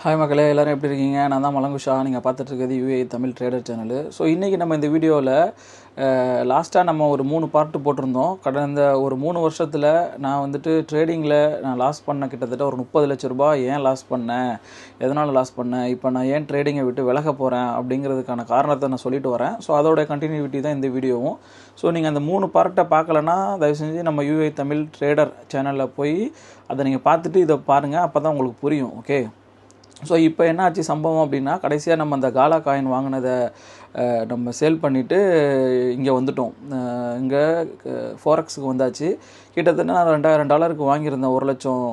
Hi மக்களே எல்லோரும் எப்படி இருக்கீங்க? நான் தான் மலங்குஷா. நீங்கள் பார்த்துட்ருக்கிறது UA Tamil trader channel so இன்றைக்கி நம்ம இந்த வீடியோவில் லாஸ்ட்டாக நம்ம ஒரு மூணு பார்ட்டு போட்டிருந்தோம். கடந்த ஒரு மூணு வருஷத்தில் நான் வந்துட்டு ட்ரேடிங்கில் நான் லாஸ் பண்ண கிட்டத்தட்ட ஒரு முப்பது லட்ச ரூபா ஏன் லாஸ் பண்ணேன்? எதனால் லாஸ் பண்ணேன்? இப்போ நான் ஏன் ட்ரேடிங்கை விட்டு விலக போகிறேன் அப்படிங்கிறதுக்கான காரணத்தை நான் சொல்லிட்டு வரேன். ஸோ அதோட கண்டினியூட்டி தான் இந்த வீடியோவும். ஸோ நீங்கள் அந்த மூணு பார்ட்டை பார்க்கலன்னா தயவு செஞ்சு நம்ம யூஏ தமிழ் ட்ரேடர் சேனலில் போய் அதை நீங்கள் பார்த்துட்டு இதை பாருங்கள் அப்போ தான் உங்களுக்கு புரியும். ஓகே ஸோ இப்போ என்ன ஆச்சு சம்பவம் அப்படின்னா கடைசியாக நம்ம அந்த காலா காயின் வாங்கினதை நம்ம சேல் பண்ணிவிட்டு இங்கே வந்துட்டோம். இங்கே ஃபோரக்ஸுக்கு வந்தாச்சு. கிட்டத்தட்ட நான் ரெண்டாயிரம் டாலருக்கு வாங்கியிருந்தேன் ஒரு லட்சம்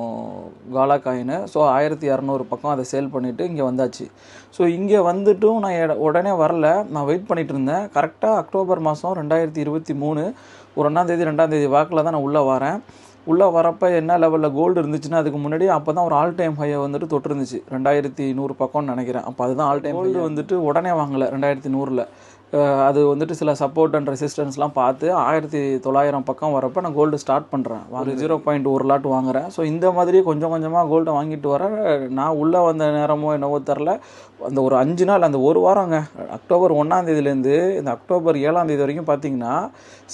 காலா காயினு ஸோ ஆயிரத்தி இரநூறு பக்கம் அதை சேல் பண்ணிவிட்டு இங்கே வந்தாச்சு. ஸோ இங்கே வந்துட்டும் நான் எட- உடனே வரல. நான் வெயிட் பண்ணிட்டு இருந்தேன் கரெக்டாக அக்டோபர் மாதம் ரெண்டாயிரத்தி இருபத்தி மூணு ஒரு ஒன்றாந்தேதி ரெண்டாந்தேதி வாக்கில் தான் நான் உள்ளே வரேன். உள்ளே வரப்போ என்ன லெவலில் கோல்டு இருந்துச்சுன்னா அதுக்கு முன்னாடி அப்போ தான் ஒரு ஆல் டைம் ஹையை வந்துட்டு தொட்டிருந்துச்சு ரெண்டாயிரத்தி நூறு பக்கம்னு நினைக்கிறேன். அப்போ அதுதான் ஆல் டைம் கோல்டு வந்துட்டு உடனே வாங்கலை ரெண்டாயிரத்தி நூறில். அது வந்துட்டு சில சப்போர்ட் அண்ட் ரெசிஸ்டன்ஸ்லாம் பார்த்து ஆயிரத்தி தொள்ளாயிரம் பக்கம் வரப்போ நான் கோல்டு ஸ்டார்ட் பண்ணுறேன் ஒரு ஜீரோ பாயிண்ட் ஒரு லாட் வாங்குறேன். ஸோ இந்த மாதிரி கொஞ்சம் கொஞ்சமாக கோல்டை வாங்கிட்டு வரேன் நான் உள்ளே வந்த நேரமோ என்னவோ தெரில அந்த ஒரு அஞ்சு நாள் அந்த ஒரு வாரங்க அக்டோபர் ஒன்றாம் தேதியிலேருந்து இந்த அக்டோபர் ஏழாம் தேதி வரைக்கும் பார்த்தீங்கன்னா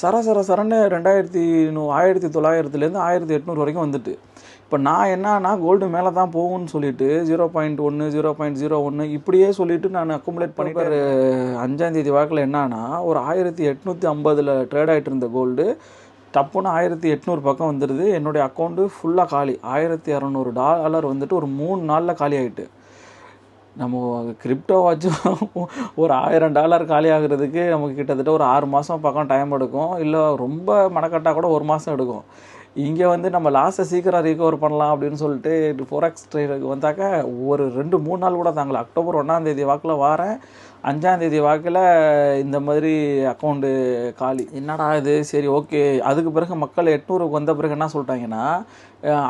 சர சர சரன்னு ரெண்டாயிரத்தி நூ ஆயிரத்தி தொள்ளாயிரத்துலேருந்து ஆயிரத்தி எட்நூறு வரைக்கும் வந்துட்டு. இப்போ நான் என்னன்னா கோல்டு மேலே தான் போகும்னு சொல்லிட்டு ஜீரோ பாயிண்ட் ஒன்று ஜீரோ பாயிண்ட் ஜீரோ ஒன்று இப்படியே சொல்லிட்டு நான் அக்குமுலேட் பண்ணிட்டு ஒரு அஞ்சாந்தேதி வாக்கில் என்னன்னா ஒரு ஆயிரத்தி எட்நூற்றி ஐம்பதில் ட்ரேட் ஆகிட்டு இருந்த கோல்டு டப்புன்னு ஆயிரத்தி எட்நூறு பக்கம் வந்துடுது என்னுடைய அக்கௌண்ட்டு ஃபுல்லாக காலி. ஆயிரத்தி இரநூறு டாலர் வந்துட்டு ஒரு மூணு நாளில் காலி ஆகிட்டு நம்ம கிரிப்டோ வாட்சும் ஒரு ஆயிரம் டாலர் காலி ஆகுறதுக்கு நமக்கு கிட்டத்தட்ட ஒரு ஆறு மாதம் பக்கம் டைம் எடுக்கும். இல்லை ரொம்ப மனக்கட்டாக கூட ஒரு மாதம் எடுக்கும். இங்கே வந்து நம்ம லாஸை சீக்கிரம் ரீகவர் பண்ணலாம் அப்படின்னு சொல்லிட்டு ஃபோரெக்ஸ் ட்ரேடுக்கு வந்தாக்க ஒரு ரெண்டு மூணு நாள் கூட தாங்கல. அக்டோபர் ஒன்றாந்தேதி வாக்கில் வாரேன். அஞ்சாந்தேதி வாக்கில் இந்த மாதிரி அக்கௌண்ட்டு காலி. என்னடா இது? சரி ஓகே அதுக்கு பிறகு மக்கள் எட்நூறுக்கு வந்த பிறகு என்ன சொல்லிட்டாங்கன்னா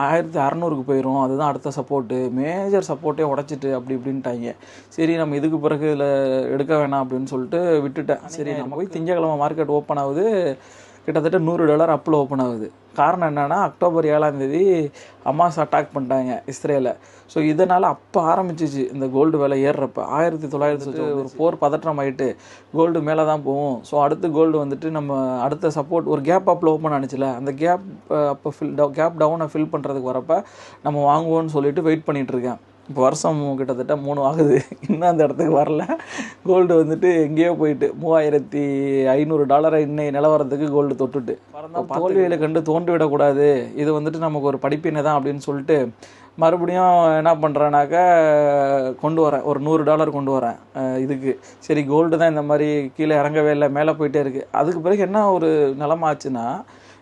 ஆயிரத்தி அறநூறுக்கு போயிடும் அதுதான் அடுத்த சப்போர்ட்டு மேஜர் சப்போர்ட்டே உடச்சிட்டு அப்படி இப்படின்ட்டாங்க. சரி நம்ம இதுக்கு பிறகு இதில் எடுக்க வேணாம் அப்படின்னு சொல்லிட்டு விட்டுட்டேன். சரி நம்ம போய் திங்கக்கிழமை மார்க்கெட் ஓப்பன் ஆகுது. கிட்டத்தட்ட நூறு டாலர் அப்பில் ஓப்பன் ஆகுது. காரணம் என்னன்னா அக்டோபர் ஏழாம் தேதி அமாஸ் அட்டாக் பண்ணிட்டாங்க இஸ்ரேலை. ஸோ இதனால் அப்போ ஆரம்பிச்சிச்சு இந்த கோல்டு விலை ஏறுறப்ப. ஆயிரத்தி தொள்ளாயிரத்தி ஒரு போர் பதற்றம் ஆயிட்டு கோல்டு மேலே தான் போகும். ஸோ அடுத்து கோல்டு வந்துட்டு நம்ம அடுத்த சப்போர்ட் ஒரு கேப் அப்பில் ஓப்பன் ஆனிச்சுல அந்த கேப் அப்போ ஃபில் கேப் டவுனை ஃபில் பண்ணுறதுக்கு வரப்ப நம்ம வாங்குவோம்னு சொல்லிட்டு வெயிட் பண்ணிட்டு இருக்கேன். இப்போ வருஷம் கிட்டத்தட்ட மூணு ஆகுது. இன்னும் அந்த இடத்துக்கு வரல. கோல்டு வந்துட்டு எங்கேயோ போயிட்டு. மூவாயிரத்தி ஐநூறு டாலரை இன்னைய நிலவரத்துக்கு கோல்டு தொட்டுட்டு. தோல்வியில கண்டு தோன்றி விடக்கூடாது. இது வந்துட்டு நமக்கு ஒரு படிப்பினை தான் அப்படின்னு சொல்லிட்டு மறுபடியும் என்ன பண்ணுறேனாக்கா கொண்டு வரேன். ஒரு நூறு டாலர் கொண்டு வரேன். இதுக்கு. சரி கோல்டு தான் இந்த மாதிரி கீழே இறங்கவே இல்லை. மேலே போயிட்டே இருக்குது அதுக்கு பிறகு என்ன ஒரு நிலமை ஆச்சுன்னா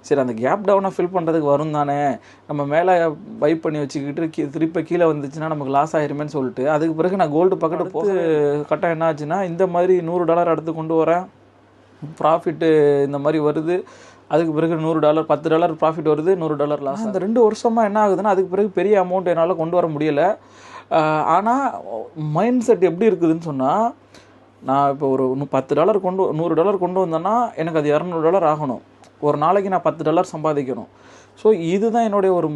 சரி அந்த கேப் டவுனை ஃபில் பண்ணுறதுக்கு வரும் தானே. நம்ம மேலே வைப் பண்ணி வச்சுக்கிட்டு கீ திருப்பி கீழே வந்துச்சுன்னா நமக்கு லாஸ் ஆயிருமேன்னு சொல்லிட்டு அதுக்கு பிறகு நான் கோல்டு பக்கத்து போக கட்டம் என்ன ஆச்சுன்னா இந்த மாதிரி நூறு டாலர் அடுத்து கொண்டு வரேன். ப்ராஃபிட்டு இந்த மாதிரி வருது. அதுக்கு பிறகு நூறு டாலர் பத்து டாலர் ப்ராஃபிட் வருது நூறு டாலர் லாஸ் அந்த ரெண்டு வருஷமாக என்ன ஆகுதுன்னா அதுக்கு பிறகு பெரிய அமௌண்ட் என்னால் கொண்டு வர முடியலை. ஆனால் மைண்ட் செட் எப்படி இருக்குதுன்னு சொன்னால் நான் இப்போ ஒரு பத்து டாலர் கொண்டு நூறு டாலர் கொண்டு வந்தேன்னா எனக்கு அது இரநூறு டாலர் ஆகணும். ஒரு நாளைக்கு நான் பத்து டாலர் சம்பாதிக்கணும். ஸோ இதுதான் என்னுடைய ஒரு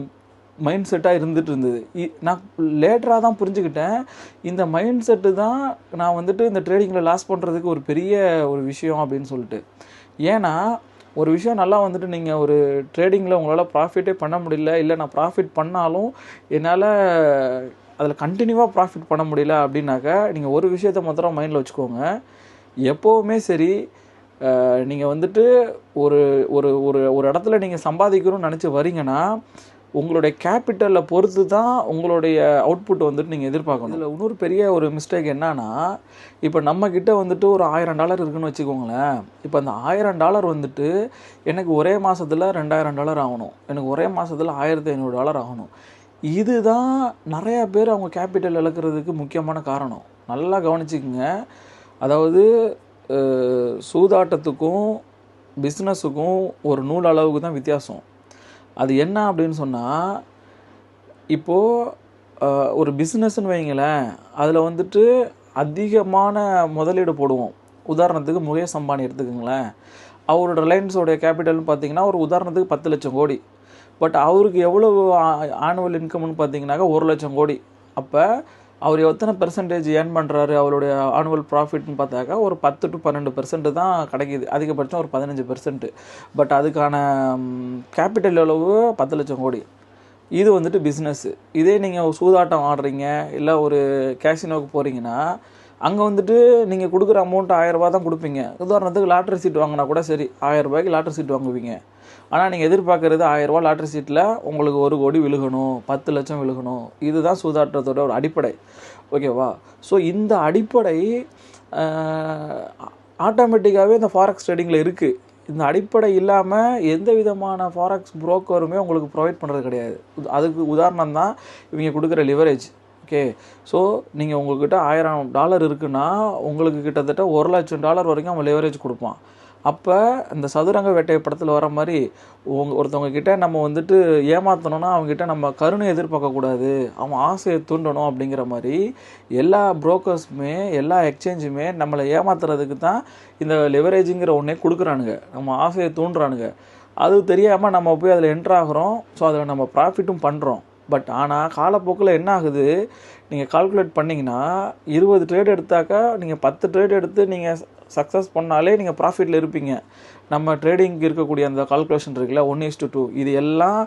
மைண்ட் செட்டாக இருந்துட்டு இருந்தது இ- நான் லேட்டராக தான் புரிஞ்சுக்கிட்டேன். இந்த மைண்ட் செட்டு தான் நான் வந்துட்டு இந்த ட்ரேடிங்கில் லாஸ் பண்ணுறதுக்கு ஒரு பெரிய ஒரு விஷயம் அப்படின்னு சொல்லிட்டு. ஏன்னா ஒரு விஷயம் நல்லா வந்துட்டு நீங்கள் ஒரு ட்ரேடிங்கில் உங்களால் ப்ராஃபிட்டே பண்ண முடியல இல்லை நான் ப்ராஃபிட் பண்ணாலும் என்னால் அதில் கண்டினியூவாக ப்ராஃபிட் பண்ண முடியல அப்படின்னாக்கா நீங்கள் ஒரு விஷயத்த மாத்திரம் மைண்டில் வச்சுக்கோங்க. எப்போவுமே சரி நீங்கள் வந்துட்டு ஒரு ஒரு ஒரு ஒரு இடத்துல நீங்கள் சம்பாதிக்கணும்னு நினச்சி வரீங்கன்னா உங்களுடைய கேபிட்டலில் பொறுத்து தான் உங்களுடைய அவுட்புட் வந்துட்டு நீங்கள் எதிர்பார்க்கணும். இதில் இன்னொரு பெரிய ஒரு மிஸ்டேக் என்னன்னா இப்போ நம்மக்கிட்ட வந்துட்டு ஒரு ஆயிரம் டாலர் இருக்குன்னு வச்சுக்கோங்களேன். இப்போ அந்த ஆயிரம் டாலர் வந்துட்டு எனக்கு ஒரே மாதத்தில் ரெண்டாயிரம் டாலர் ஆகணும். எனக்கு ஒரே மாதத்தில் ஆயிரத்தி ஐநூறு டாலர் ஆகணும். இதுதான் நிறையா பேர் அவங்க கேபிட்டல் இழக்கிறதுக்கு முக்கியமான காரணம். நல்லா கவனிச்சுக்குங்க. அதாவது சூதாட்டத்துக்கும் பிஸ்னஸுக்கும் ஒரு நூல் அளவுக்கு தான் வித்தியாசம். அது என்ன அப்படின்னு சொன்னால் இப்போது ஒரு பிஸ்னஸ்ன்னு வைங்களேன் அதில் வந்துட்டு அதிகமான முதலீடு போடுவோம். உதாரணத்துக்கு முகேஷ் அம்பானி எடுத்துக்கோங்களேன். அவரோட ரிலையன்ஸோடைய கேபிட்டல்னு பார்த்தீங்கன்னா ஒரு உதாரணத்துக்கு பத்து லட்சம் கோடி. பட் அவருக்கு எவ்வளவு ஆனுவல் இன்கம்னு பார்த்தீங்கன்னாக்கா ஒரு லட்சம் கோடி. அப்போ அவர் எத்தனை பெர்சன்டேஜ் ஏர்ன் பண்ணுறாரு அவருடைய ஆனுவல் ப்ராஃபிட்னு பார்த்தாக்கா ஒரு பத்து டு பன்னெண்டு பெர்சன்ட் தான் கிடைக்கிது. அதிகபட்சம் ஒரு பதினஞ்சு பெர்சன்ட் பட் அதுக்கான கேபிட்டல் அளவு பத்து லட்சம் கோடி. இது வந்துட்டு பிஸ்னஸ்ஸு இதே நீங்கள் சூதாட்டம் ஆடுறீங்க இல்லை ஒரு கேசினோவுக்கு போகிறீங்கன்னா அங்கே வந்துட்டு நீங்கள் கொடுக்குற அமௌண்ட் ஆயிரரூபா தான் கொடுப்பீங்க. உதாரணத்துக்கு லாட்ரி சீட் வாங்கினா கூட சரி ஆயிரம் ரூபாய்க்கு லாட்ரி சீட் வாங்குவீங்க. ஆனால் நீங்கள் எதிர்பார்க்குறது ஆயிரரூவா லாட்ரி சீட்டில் உங்களுக்கு ஒரு கோடி விழுகணும் பத்து லட்சம் விழுகணும். இதுதான் சூதாட்டத்தோட ஒரு அடிப்படை. ஓகேவா? ஸோ இந்த அடிப்படை ஆட்டோமேட்டிக்காகவே இந்த ஃபாரெக்ஸ் ட்ரேடிங்கில் இருக்குது இந்த அடிப்படை இல்லாமல் எந்த விதமான ஃபாரெக்ஸ் புரோக்கருமே உங்களுக்கு ப்ரொவைட் பண்ணுறது கிடையாது. அதுக்கு உதாரணம் தான் இவங்க கொடுக்குற லிவரேஜ் ஓகே? ஸோ நீங்கள் உங்கள்கிட்ட ஆயிரம் டாலர் இருக்குன்னா உங்களுக்கு கிட்டத்தட்ட ஒரு லட்சம் டாலர் வரைக்கும் அவன் லிவரேஜ் கொடுப்பான். அப்போ இந்த சதுரங்க வேட்டை படத்தில் வர மாதிரி உங்க ஒருத்தவங்க கிட்ட நம்ம வந்துட்டு ஏமாற்றணும்னா அவங்ககிட்ட நம்ம கருணை எதிர்பார்க்கக்கூடாது அவன் ஆசையை தூண்டணும் அப்படிங்கிற மாதிரி எல்லா புரோக்கர்ஸுமே எல்லா எக்ஸ்சேஞ்சுமே நம்மளை ஏமாத்துறதுக்கு தான் இந்த லெவரேஜிங்கிற ஒன்றே கொடுக்குறானுங்க. நம்ம ஆசையை தூண்டுறானுங்க. அது தெரியாமல் நம்ம போய் அதில் என்ட்ராகிறோம் ஸோ அதில் நம்ம ப்ராஃபிட்டும் பண்ணுறோம் பட் ஆனால் காலப்போக்கில் என்ன ஆகுது? நீங்கள் கால்குலேட் பண்ணிங்கன்னா இருபது ட்ரேட் எடுத்தாக்கா நீங்கள் பத்து ட்ரேட் எடுத்து நீங்கள் சக்ஸஸ் பண்ணாலே நீங்கள் ப்ராஃபிட்டில் இருப்பீங்க. நம்ம ட்ரேடிங்க்கு இருக்கக்கூடிய அந்த கால்குலேஷன் இருக்குல்ல ஒன் இஸ் டு டூ இது எல்லாம்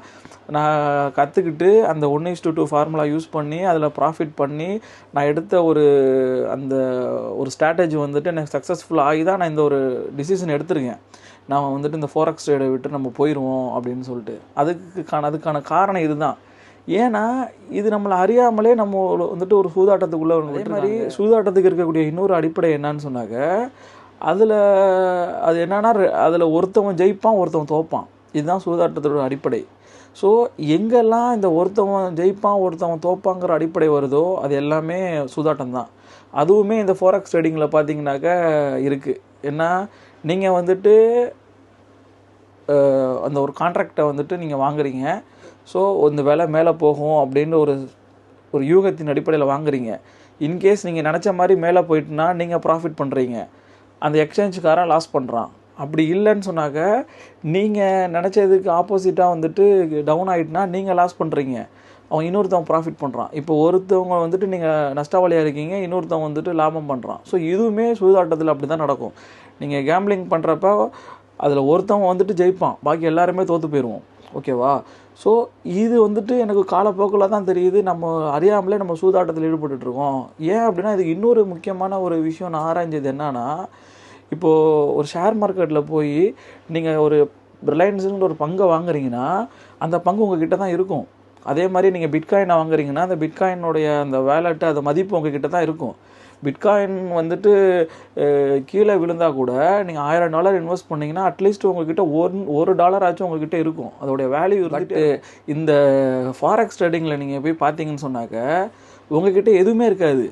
நான் கற்றுக்கிட்டு அந்த one is to two formula use பண்ணி அதில் ப்ராஃபிட் பண்ணி நான் எடுத்த ஒரு அந்த ஒரு ஸ்ட்ராட்டஜி வந்துட்டு எனக்கு சக்ஸஸ்ஃபுல் ஆகி தான் நான் இந்த ஒரு டிசிஷன் எடுத்திருக்கேன். நான் வந்துட்டு இந்த ஃபோரக்ஸ் ட்ரேடை விட்டு நம்ம போயிடுவோம் அப்படின்னு சொல்லிட்டு. அதுக்கான அதுக்கான காரணம் இதுதான். ஏன்னா இது நம்மளை அறியாமலே நம்ம வந்துட்டு ஒரு சூதாட்டத்துக்குள்ளே அதே மாதிரி சூதாட்டத்துக்கு இருக்கக்கூடிய இன்னொரு அடிப்படை என்னன்னு சொன்னாக்க அதில் அது என்னன்னா அதில் ஒருத்தவன் ஜெயிப்பான் ஒருத்தவன் தோப்பான். இதுதான் சூதாட்டத்தோட அடிப்படை. ஸோ எங்கெல்லாம் இந்த ஒருத்தவன் ஜெயிப்பான் ஒருத்தவன் தோப்பாங்கிற அடிப்படை வருதோ அது எல்லாமே சூதாட்டம் தான் அதுவுமே இந்த ஃபோரக்ஸ் ட்ரேடிங்கில் பார்த்தீங்கன்னாக்க இருக்குது ஏன்னா நீங்கள் வந்துட்டு அந்த ஒரு கான்ட்ராக்டை வந்துட்டு நீங்கள் வாங்குறீங்க. ஸோ இந்த விலை மேலே போகும் அப்படின்னு ஒரு ஒரு யூகத்தின் அடிப்படையில் வாங்குறீங்க. இன்கேஸ் நீங்கள் நினச்ச மாதிரி மேலே போயிட்டுனா நீங்கள் ப்ராஃபிட் பண்ணுறீங்க அந்த எக்ஸ்சேஞ்சுக்காரன் லாஸ் பண்ணுறான் அப்படி இல்லைன்னு சொன்னாக்க நீங்கள் நினச்சதுக்கு ஆப்போசிட்டாக வந்துட்டு டவுன் ஆகிட்டுனா நீங்கள் லாஸ் பண்ணுறீங்க அவன் இன்னொருத்தவன் ப்ராஃபிட் பண்ணுறான் இப்போ ஒருத்தவங்க வந்துட்டு நீங்கள் நஷ்டவாளியாக இருக்கீங்க இன்னொருத்தவன் வந்துட்டு லாபம் பண்ணுறான் ஸோ இதுவுமே சூதாட்டத்தில் அப்படி தான் நடக்கும். நீங்கள் கேம்லிங் பண்ணுறப்ப அதில் ஒருத்தவன் வந்துட்டு ஜெயிப்பான். பாக்கி எல்லாருமே தோற்று போயிடுவோம் ஓகேவா ஸோ இது வந்துட்டு எனக்கு காலப்போக்கில் தான் தெரியுது. நம்ம அறியாமலே நம்ம சூதாட்டத்தில் ஈடுபட்டுருக்கோம் ஏன் அப்படின்னா இதுக்கு இன்னொரு முக்கியமான ஒரு விஷயம் நான் ஆராய்ஞ்சது என்னன்னா இப்போது ஒரு ஷேர் மார்க்கெட்டில் போய் நீங்கள் ஒரு ரிலையன்ஸுங்கிற ஒரு பங்கை வாங்குறீங்கன்னா அந்த பங்கு உங்ககிட்ட தான் இருக்கும். அதே மாதிரி நீங்கள் பிட்காயினை வாங்குறீங்கன்னா அந்த பிட்காயினுடைய அந்த வேலெட்டு அந்த மதிப்பு உங்ககிட்ட தான் இருக்கும். பிட்காயின் வந்துட்டு கீழே விழுந்தா கூட நீங்கள் ஆயிரம் டாலர் இன்வெஸ்ட் பண்ணீங்கன்னா அட்லீஸ்ட் உங்ககிட்ட ஒரு ஒரு டாலர் ஆச்சும் உங்ககிட்ட இருக்கும். அதோடைய வேல்யூ இருந்துட்டு இந்த ஃபாரெக்ஸ் ட்ரேடிங்கில் நீங்கள் போய் பார்த்தீங்கன்னு சொன்னாக்க உங்ககிட்ட எதுவுமே இருக்காது.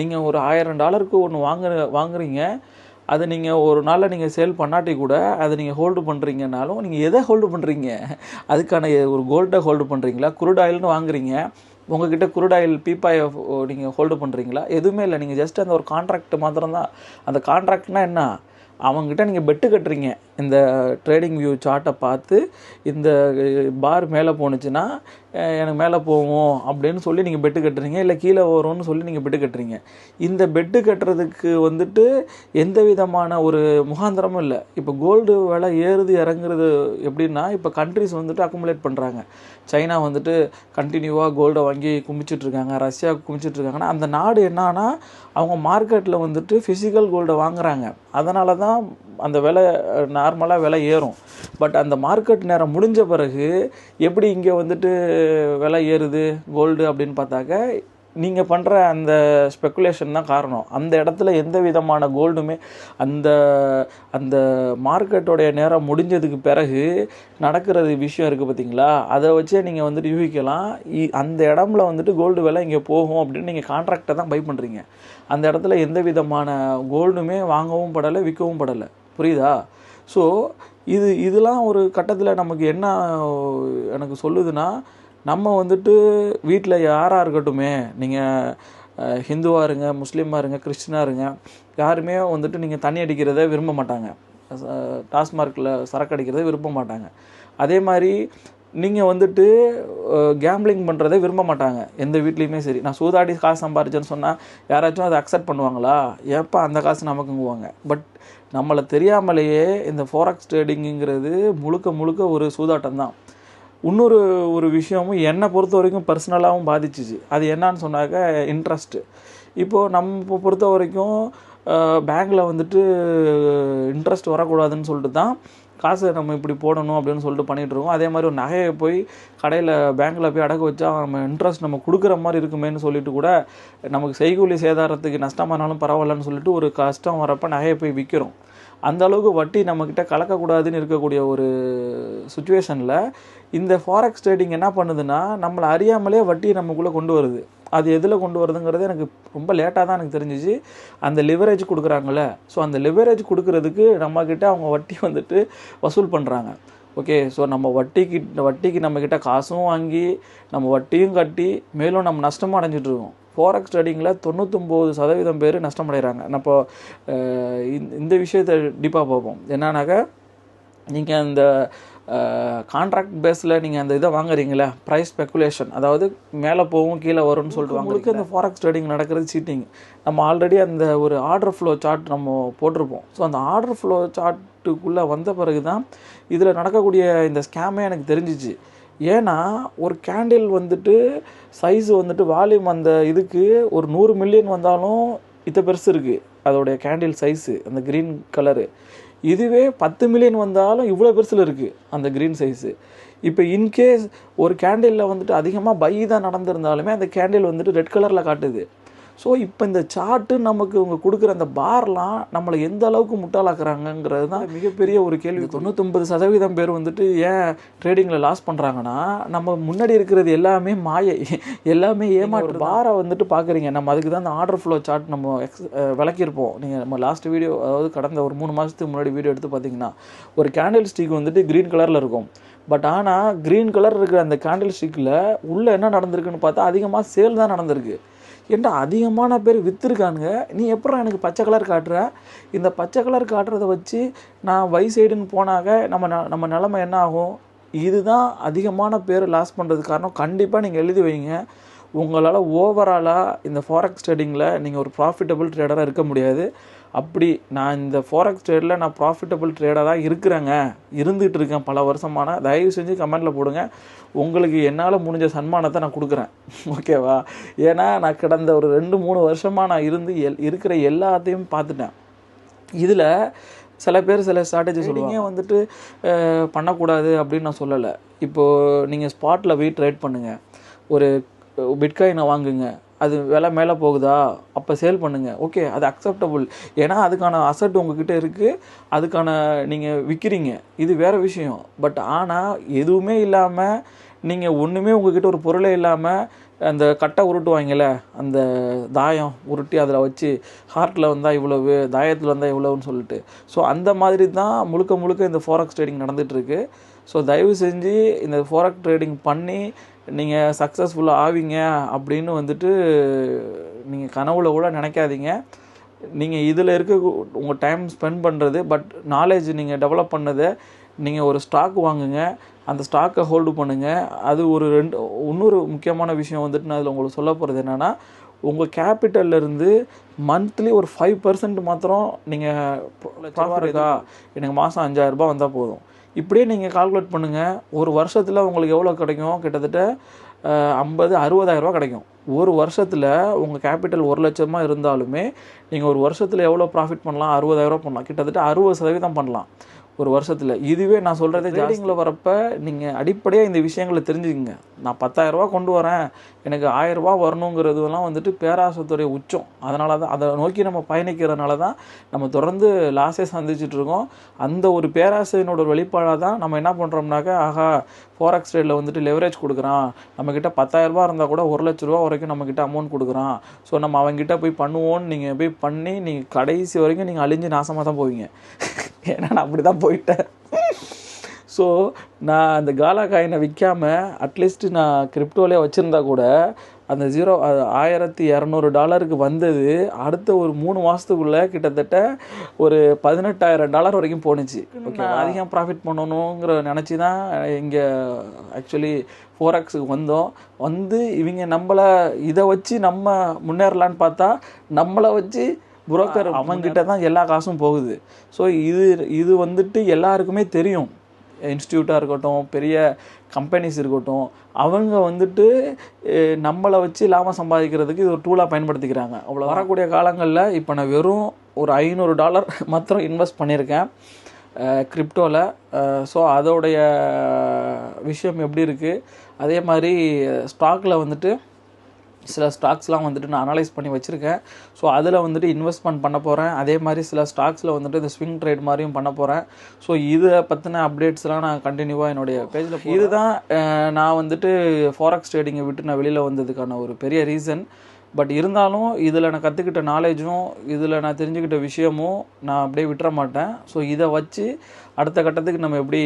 நீங்கள் ஒரு ஆயிரம் டாலருக்கு ஒன்று வாங்குற வாங்குறீங்க. அதை நீங்கள் ஒரு நாளில் நீங்கள் சேல் பண்ணாட்டி கூட அதை நீங்கள் ஹோல்டு பண்ணுறீங்கனாலும் நீங்கள் எதை ஹோல்டு பண்ணுறீங்க அதுக்கான ஒரு கோல்டை ஹோல்டு பண்ணுறீங்களா குருட் ஆயில்னு வாங்குறீங்க. உங்ககிட்ட குருட் ஆயில் பீப்பாயை நீங்கள் ஹோல்டு பண்ணுறீங்களா எதுவுமே இல்லை. நீங்கள் ஜஸ்ட் அந்த ஒரு கான்ட்ராக்ட் மாத்திரம்தான். அந்த கான்ட்ராக்ட்னா என்ன? அவங்ககிட்ட நீங்கள் பெட்டு கட்டுறீங்க. இந்த ட்ரேடிங் வியூ சார்ட்டை பார்த்து இந்த பார் மேலே போணுச்சுன்னா எனக்கு மேலே போகும் அப்படின்னு சொல்லி நீங்கள் பெட்டு கட்டுறீங்க இல்லை கீழே வரும்னு சொல்லி நீங்கள் பெட்டு கட்டுறீங்க. இந்த பெட்டு கட்டுறதுக்கு வந்துட்டு எந்த விதமான ஒரு முகாந்திரமும் இல்லை. இப்போ கோல்டு விலை ஏறுது இறங்குறது எப்படின்னா இப்போ கண்ட்ரிஸ் வந்துட்டு அக்குமுலேட் பண்ணுறாங்க சைனா வந்துட்டு கண்டினியூவாக கோல்டை வாங்கி குமிச்சிட்ருக்காங்க ரஷ்யா குமிச்சிட்ருக்காங்கன்னா அந்த நாடு என்னன்னா அவங்க மார்க்கெட்டில் வந்துட்டு ஃபிசிக்கல் கோல்டை வாங்குறாங்க. அதனால தான் அந்த விலை நார்மலாக விலை ஏறும். பட் அந்த மார்க்கெட் நேரம் முடிஞ்ச பிறகு எப்படி இங்கே வந்துட்டு விலை ஏறுது கோல்டு அப்படின்னு பார்த்தாக்க நீங்கள் பண்ணுற அந்த ஸ்பெக்குலேஷன் தான் காரணம். அந்த இடத்துல எந்த விதமான கோல்டுமே அந்த அந்த மார்க்கெட்டோடைய நேரம் முடிஞ்சதுக்கு பிறகு நடக்கிறது விஷயம் இருக்குது பார்த்தீங்களா அதை வச்சே நீங்கள் வந்துட்டு யூகிக்கலாம். இ- அந்த இடம்ல வந்துட்டு கோல்டு விலை இங்கே போகும் அப்படின்னு நீங்கள் கான்ட்ராக்டை தான் பை பண்ணுறீங்க அந்த இடத்துல எந்த விதமான கோல்டுமே வாங்கவும் படலை விற்கவும் படலை. புரியுதா? ஸோ இது இதெல்லாம் ஒரு கட்டத்தில் நமக்கு என்ன எனக்கு சொல்லுதுன்னா நம்ம வந்துட்டு வீட்டில் யாராக இருக்கட்டுமே நீங்கள் ஹிந்துவாக இருங்க முஸ்லீமாக இருங்க கிறிஸ்டினாக இருங்க யாருமே வந்துட்டு நீங்கள் தண்ணி அடிக்கிறத விரும்ப மாட்டாங்க. டாஸ்மார்க்கில் சரக்கு அடிக்கிறத விரும்ப மாட்டாங்க. அதே மாதிரி நீங்கள் வந்துட்டு கேம்பிளிங் பண்ணுறதை விரும்ப மாட்டாங்க. எந்த வீட்லேயுமே சரி. நான் சூதாடி காசு சம்பாரிச்சேன்னு சொன்னால் யாராச்சும் அதை அக்செப்ட் பண்ணுவாங்களா? ஏப்பா அந்த காசு நமக்குங்குவாங்க. பட் நம்மளை தெரியாமலேயே இந்த ஃபோரக்ஸ் ட்ரேடிங்குங்கிறது முழுக்க முழுக்க ஒரு சூதாட்டம் தான் இன்னொரு ஒரு விஷயமும் என்னை பொறுத்த வரைக்கும் பர்சனலாகவும் பாதிச்சிச்சு. அது என்னான்னு சொன்னாக்க இன்ட்ரெஸ்ட்டு இப்போது நம்ம பொறுத்த வரைக்கும் பேங்க்கில் வந்துட்டு இன்ட்ரெஸ்ட் வரக்கூடாதுன்னு சொல்லிட்டு தான் காசு நம்ம இப்படி போடணும் அப்படின்னு சொல்லிட்டு பண்ணிகிட்டு இருக்கோம். அதே மாதிரி ஒரு நகையை போய் கடையில் பேங்க்கில் போய் அடக்க வச்சா நம்ம இன்ட்ரெஸ்ட் நம்ம கொடுக்குற மாதிரி இருக்குமேன்னு சொல்லிட்டு கூட நமக்கு செய்கூலி சேதாரத்துக்கு நஷ்டமானாலும் பரவாயில்லன்னு சொல்லிட்டு ஒரு கஷ்டம் வரப்போ நகையை போய் விற்கிறோம் அந்த அளவுக்கு வட்டி நம்மக்கிட்ட கலக்கக்கூடாதுன்னு இருக்கக்கூடிய ஒரு சுச்சுவேஷனில் இந்த ஃபாரெக்ஸ் ட்ரேடிங் என்ன பண்ணுதுன்னா நம்மளை அறியாமலே வட்டியை நமக்குள்ளே கொண்டு வருது. அது எதில் கொண்டு வருதுங்கிறது எனக்கு ரொம்ப லேட்டாக தான் எனக்கு தெரிஞ்சிச்சு. அந்த லிவரேஜ் கொடுக்குறாங்களே ஸோ அந்த லிவரேஜ் கொடுக்கறதுக்கு நம்மக்கிட்ட அவங்க வட்டி வந்துட்டு வசூல் பண்ணுறாங்க ஓகே ஸோ நம்ம வட்டிக்கு வட்டிக்கு நம்மக்கிட்ட காசும் வாங்கி நம்ம வட்டியும் கட்டி மேலும் நம்ம நஷ்டமும் அடைஞ்சிட்ருக்கோம் ஃபோரெக்ஸ் ட்ரேடிங்கில் தொண்ணூத்தொம்பது சதவீதம் பேர் நஷ்டமடைகிறாங்க அஹ், இந்த- விஷயத்தை டீப்பாக பார்ப்போம். என்னன்னாக்கா நீங்கள் அந்த கான்ட்ராக்ட் பேஸில் நீங்கள் அந்த இதை வாங்குறீங்களே ப்ரைஸ் ஸ்பெக்குலேஷன் அதாவது மேலே போகும் கீழே வரும்னு சொல்லிட்டு வாங்குறதுக்கு இந்த ஃபாரெக்ஸ் ட்ரேடிங் நடக்கிறது சீட்டிங் நம்ம ஆல்ரெடி அந்த ஒரு ஆர்டர் ஃப்ளோ சார்ட் நம்ம போட்டிருப்போம். ஸோ அந்த ஆர்டர் ஃப்ளோ சார்ட்டுக்குள்ளே வந்த பிறகு தான் இதில் நடக்கக்கூடிய இந்த ஸ்கேமே எனக்கு தெரிஞ்சிச்சு. ஏன்னா ஒரு கேண்டில் வந்துட்டு சைஸ் வந்துட்டு வால்யூம் அந்த இதுக்கு ஒரு நூறு மில்லியன் வந்தாலும் இத்த பெருசு இருக்குது அதோடைய கேண்டில் சைஸு அந்த க்ரீன் கலரு இதுவே பத்து மில்லியன் வந்தாலும் இவ்வளோ பெருசில் இருக்குது அந்த க்ரீன் சைஸு இப்போ இன்கேஸ் ஒரு கேண்டிலில் வந்துட்டு அதிகமாக பை தான் நடந்திருந்தாலுமே அந்த கேண்டில் வந்துட்டு ரெட் கலரில் காட்டுது. ஸோ இப்போ இந்த சார்ட்டு நமக்கு இவங்க கொடுக்குற அந்த பார்லாம் நம்மளை எந்த அளவுக்கு முட்டாளாக்குறாங்கங்கிறது தான் மிகப்பெரிய ஒரு கேள்வி தொண்ணூத்தொம்பது சதவீதம் பேர் வந்துட்டு ஏன் ட்ரேடிங்கில் லாஸ் பண்ணுறாங்கன்னா நம்ம முன்னாடி இருக்கிறது எல்லாமே மாயை. எல்லாமே ஏமாற்று பாரை வந்துட்டு பார்க்குறீங்க நம்ம அதுக்கு தான் அந்த ஆர்டர் ஃப்ளோ சார்ட் நம்ம எக்ஸ் விளக்கியிருப்போம். நீங்கள் நம்ம லாஸ்ட் வீடியோ அதாவது கடந்த ஒரு மூணு மாதத்துக்கு முன்னாடி வீடியோ எடுத்து பார்த்தீங்கன்னா ஒரு கேண்டில் ஸ்டிக் வந்துட்டு க்ரீன் கலரில் இருக்கும். பட் ஆனால் க்ரீன் கலர் இருக்கிற அந்த கேண்டில் ஸ்டிக்கில் உள்ளே என்ன நடந்திருக்குன்னு பார்த்தா அதிகமாக சேல் தான் நடந்திருக்கு. ஏன்டா அதிகமான பேர் விற்றுருக்கானுங்க நீ எப்படா எனக்கு பச்சை கலர் காட்டுற? இந்த பச்சை கலர் காட்டுறத வச்சு நான் வை சைடுன்னு போனாக்க நம்ம ந- நம்ம நிலமை என்ன ஆகும்? இதுதான் அதிகமான பேர் லாஸ் பண்ணுறதுக்கு காரணம். கண்டிப்பாக நீங்கள் எழுதி வைங்க. உங்களால் ஓவராலாக இந்த ஃபாரெக்ஸ் ட்ரேடிங்கில் நீங்கள் ஒரு ப்ராஃபிட்டபிள் ட்ரேடராக இருக்க முடியாது. அப்படி நான் இந்த ஃபாரெக்ஸ் ட்ரேடில் நான் ப்ராஃபிட்டபிள் ட்ரேடராக இருக்கிறேங்க. இருந்துகிட்டு இருக்கேன் பல வருஷமான. தயவு செஞ்சு கமெண்ட்டில் போடுங்க. உங்களுக்கு என்னால் முடிஞ்ச சன்மானத்தை நான் கொடுக்குறேன். ஓகேவா ஏன்னா நான் கடந்த ஒரு ரெண்டு மூணு வருஷமாக நான் இருந்து எல் இருக்கிற எல்லாத்தையும் பார்த்துட்டேன். இதில் சில பேர் சில ஸ்ட்ராட்டஜி சொல்லுவாங்க. வந்துட்டு பண்ணக்கூடாது அப்படின்னு நான் சொல்லலை. இப்போது நீங்கள் ஸ்பாட்டில் போய் ட்ரேட் பண்ணுங்கள் ஒரு பிட்காயினை வாங்குங்க. அது விலை மேலே போகுதா? அப்போ சேல் பண்ணுங்கள் ஓகே அது அக்செப்டபுள் ஏன்னா அதுக்கான அசட் உங்ககிட்ட இருக்குது அதுக்கான நீங்கள் விற்கிறீங்க இது வேறு விஷயம். பட் ஆனால் எதுவுமே இல்லாமல் நீங்கள் ஒன்றுமே உங்ககிட்ட ஒரு பொருளே இல்லாமல் அந்த கட்டை உருட்டுவாங்கல்ல அந்த தாயம் உருட்டி அதில் வச்சு ஹார்ட்டில் வந்தால் இவ்வளவு தாயத்தில் வந்தால் இவ்வளவுன்னு சொல்லிட்டு. ஸோ அந்த மாதிரி தான் முழுக்க முழுக்க இந்த ஃபாரெக்ஸ் ட்ரேடிங் நடந்துகிட்ருக்கு ஸோ தயவு செஞ்சு இந்த ஃபாரெக்ஸ் ட்ரேடிங் பண்ணி நீங்கள் சக்ஸஸ்ஃபுல்லாக ஆவீங்க அப்படின்னு வந்துட்டு நீங்கள் கனவுல கூட நினைக்காதீங்க. நீங்கள் இதில் இருக்க உங்கள் டைம் ஸ்பெண்ட் பண்ணுறது பட் நாலேஜ் நீங்கள் டெவலப் பண்ணதை நீங்கள் ஒரு ஸ்டாக் வாங்குங்க. அந்த ஸ்டாக்கை ஹோல்டு பண்ணுங்கள் அது ஒரு ரெண்டு இன்னொரு முக்கியமான விஷயம் வந்துட்டு நான் அதில் உங்களுக்கு சொல்ல போகிறது என்னென்னா உங்கள் கேபிட்டல்ல இருந்து மந்த்லி ஒரு ஃபைவ் பர்சன்ட் மாத்திரம் நீங்கள் ப்ராஃபிட் இருக்கா எனக்கு மாதம் அஞ்சாயிரரூபா வந்தால் போதும். இப்படியே நீங்கள் கால்குலேட் பண்ணுங்கள் ஒரு வருஷத்தில் உங்களுக்கு எவ்வளோ கிடைக்கும்? கிட்டத்தட்ட ஐம்பது அறுபதாயிரரூபா கிடைக்கும். ஒரு வருஷத்தில் உங்கள் கேபிட்டல் ஒரு லட்சமாக இருந்தாலுமே நீங்கள் ஒரு வருஷத்தில் எவ்வளோ ப்ராஃபிட் பண்ணலாம்? அறுபதாயிரரூபா பண்ணலாம். கிட்டத்தட்ட அறுபது சதவீதம் பண்ணலாம். ஒரு வருஷத்தில். இதுவே நான் சொல்கிறது ட்ரேடிங்கில் வரப்போ நீங்கள் அடிப்படையாக இந்த விஷயங்களை தெரிஞ்சுக்கங்க. நான் பத்தாயிரரூபா கொண்டு வரேன். எனக்கு ஆயிரரூபா வரணுங்கிறதுலாம் வந்துட்டு பேராசத்துடைய உச்சம். அதனால தான் அதை நோக்கி நம்ம பயணிக்கிறதுனால தான் நம்ம தொடர்ந்து லாஸே சந்திச்சுட்டு இருக்கோம். அந்த ஒரு பேராசையினோட வெளிப்பாடாக தான் நம்ம என்ன பண்ணுறோம்னாக்கா ஆஹா ஃபோரக்ஸ் ரேட்டில் வந்துட்டு லெவரேஜ் கொடுக்குறான். நம்மக்கிட்ட பத்தாயிரரூபா இருந்தால் கூட ஒரு லட்ச ரூபா வரைக்கும் நம்மக்கிட்ட அமௌண்ட் கொடுக்குறான். ஸோ நம்ம அவங்ககிட்ட போய் பண்ணுவோன்னு நீங்கள் போய் பண்ணி நீங்கள் கடைசி வரைக்கும் நீங்கள் அழிஞ்சு நாசமாக தான் போவீங்க. ஏன்னா நான் அப்படி தான் போயிட்டேன். ஸோ நான் அந்த காலா காயினை விற்காம அட்லீஸ்ட் நான் கிரிப்டோலே வச்சுருந்தா கூட அந்த ஜீரோ ஆயிரத்தி இரநூறு டாலருக்கு வந்தது. அடுத்த ஒரு மூணு மாதத்துக்குள்ளே கிட்டத்தட்ட ஒரு பதினெட்டாயிரம் டாலர் வரைக்கும் போணுச்சு. ஓகே அதிகம் ப்ராஃபிட் பண்ணணுங்கிற நினச்சி தான் இங்கே ஆக்சுவலி ஃபோரக்ஸுக்கு வந்தோம். வந்து இவங்க நம்மளை இதை வச்சு நம்ம முன்னேறலான்னு பார்த்தா நம்மளை வச்சு புரோக்கர் அவங்ககிட்ட தான் எல்லா காசும் போகுது. ஸோ இது இது வந்துட்டு எல்லாருக்குமே தெரியும். இன்ஸ்டியூட்டாக இருக்கட்டும் பெரிய கம்பெனிஸ் இருக்கட்டும் அவங்க வந்துட்டு நம்மளை வச்சு லாபம் சம்பாதிக்கிறதுக்கு இது ஒரு டூலாக பயன்படுத்திக்கிறாங்க. அவ்வளோ வரக்கூடிய காலங்களில் இப்போ நான் வெறும் ஒரு ஐநூறு டாலர் மாத்திரம் இன்வெஸ்ட் பண்ணியிருக்கேன். கிரிப்டோவில் ஸோ அதோடைய விஷயம் எப்படி இருக்குது அதே மாதிரி ஸ்டாக்கில் வந்துட்டு சில ஸ்டாக்ஸ்லாம் வந்துட்டு நான் அனலைஸ் பண்ணி வச்சுருக்கேன். ஸோ அதில் வந்துட்டு இன்வெஸ்ட்மெண்ட் பண்ண போகிறேன் அதே மாதிரி சில ஸ்டாக்ஸில் வந்துட்டு இந்த ஸ்விங் ட்ரேட் மாதிரியும் பண்ண போகிறேன் ஸோ இதை பற்றின அப்டேட்ஸ்லாம் நான் கண்டினியூவாக என்னுடைய பேஜில் இதுதான் நான் வந்துட்டு ஃபாரெக்ஸ் ட்ரேடிங்கை விட்டு நான் வெளியில் வந்ததுக்கான ஒரு பெரிய ரீசன் பட் இருந்தாலும் இதில் நான் கற்றுக்கிட்ட நாலேஜும் இதில் நான் தெரிஞ்சுக்கிட்ட விஷயமும் நான் அப்படியே விட்டுற மாட்டேன். ஸோ இதை வச்சு அடுத்த கட்டத்துக்கு நம்ம எப்படி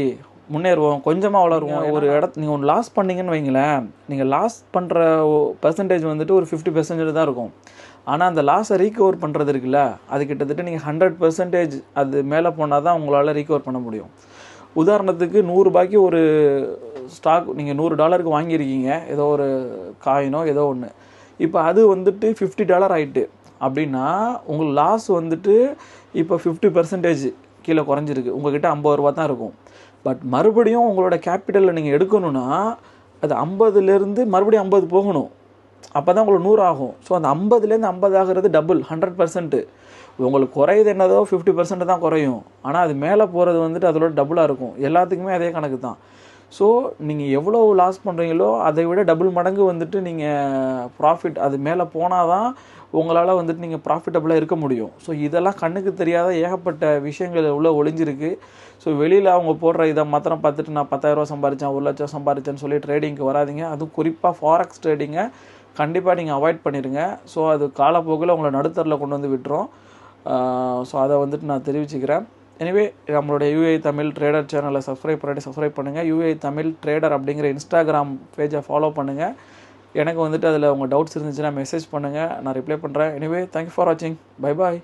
முன்னேறுவோம் கொஞ்சமாக வளருவோம். ஒரு இடத்து நீங்கள் ஒன்று லாஸ் பண்ணீங்கன்னு வைங்களேன் நீங்கள் லாஸ் பண்ணுற பர்சன்டேஜ் வந்துட்டு ஒரு ஃபிஃப்டி பர்சன்டேஜ் தான் இருக்கும். ஆனால் அந்த லாஸை ரீகவர் பண்ணுறது இருக்குல்ல அது கிட்டத்தட்ட நீங்கள் ஹண்ட்ரட் பர்சன்டேஜ் அது மேலே போனால் தான் உங்களால் ரீகவர் பண்ண முடியும். உதாரணத்துக்கு நூறுரூபாய்க்கு ஒரு ஸ்டாக் நீங்கள் நூறு டாலருக்கு வாங்கியிருக்கீங்க ஏதோ ஒரு காயினோ ஏதோ ஒன்று இப்போ அது வந்துட்டு ஃபிஃப்டி டாலர் ஆயிட்டு. அப்படின்னா உங்களுக்கு லாஸ் வந்துட்டு இப்போ ஃபிஃப்டி பர்சன்டேஜ் கீழே குறைஞ்சிருக்கு. உங்ககிட்ட ஐம்பது ரூபா தான் இருக்கும். பட் மறுபடியும் உங்களோட கேபிட்டலில் நீங்கள் எடுக்கணும்னா அது ஐம்பதுலேருந்து மறுபடியும் ஐம்பது போகணும். அப்போ தான் உங்களுக்கு நூறு ஆகும். ஸோ அந்த ஐம்பதுலேருந்து ஐம்பது ஆகிறது டபுள் ஹண்ட்ரட் பர்சன்ட்டு உங்களுக்கு குறையுது என்னதோ ஃபிஃப்டி பர்சன்ட் தான் குறையும். ஆனால் அது மேலே போகிறது வந்துட்டு அதோட டபுளாக இருக்கும். எல்லாத்துக்குமே அதே கணக்கு தான். ஸோ நீங்கள் எவ்வளோ லாஸ் பண்ணுறீங்களோ அதை விட டபுள் மடங்கு வந்துட்டு நீங்கள் ப்ராஃபிட் அது மேலே போனால் தான் உங்களால் வந்துட்டு நீங்கள் ப்ராஃபிட்டபுளாக இருக்க முடியும். ஸோ இதெல்லாம் கண்ணுக்கு தெரியாத ஏகப்பட்ட விஷயங்கள் உள்ளே ஒளிஞ்சிருக்கு. ஸோ வெளியில் அவங்க போடுற இதை மாத்திரம் பார்த்துட்டு நான் பத்தாயிரரூவா சம்பாரித்தேன் ஒரு லட்சம் சம்பாரிச்சேன்னு சொல்லி ட்ரேடிங்க்கு வராதீங்க. அதுவும் குறிப்பாக ஃபாரெக்ஸ் ட்ரேடிங்கை கண்டிப்பாக நீங்கள் அவாய்ட் பண்ணிடுங்க ஸோ அது காலப்போக்கில் உங்களை நடுத்தரில் கொண்டு வந்து விட்டுரும். ஸோ அதை வந்துட்டு நான் தெரிவிச்சுக்கிறேன். எனிவே நம்மளுடைய யூஏ தமிழ் ட்ரேடர் சேனலை சப்ஸ்கிரைப் பண்ணிட்டு சப்ஸ்கிரைப் பண்ணுங்கள் யூஏ தமிழ் ட்ரேடர் அப்படிங்கிற இன்ஸ்டாகிராம் பேஜை ஃபாலோ பண்ணுங்கள் எனக்கு வந்துட்டு அதில் உங்கள் டவுட்ஸ் இருந்துச்சுன்னா மெசேஜ் பண்ணுங்கள் நான் ரிப்ளை பண்ணுறேன் எனிவே தேங்க்யூ ஃபார் வாட்சிங் பை பாய்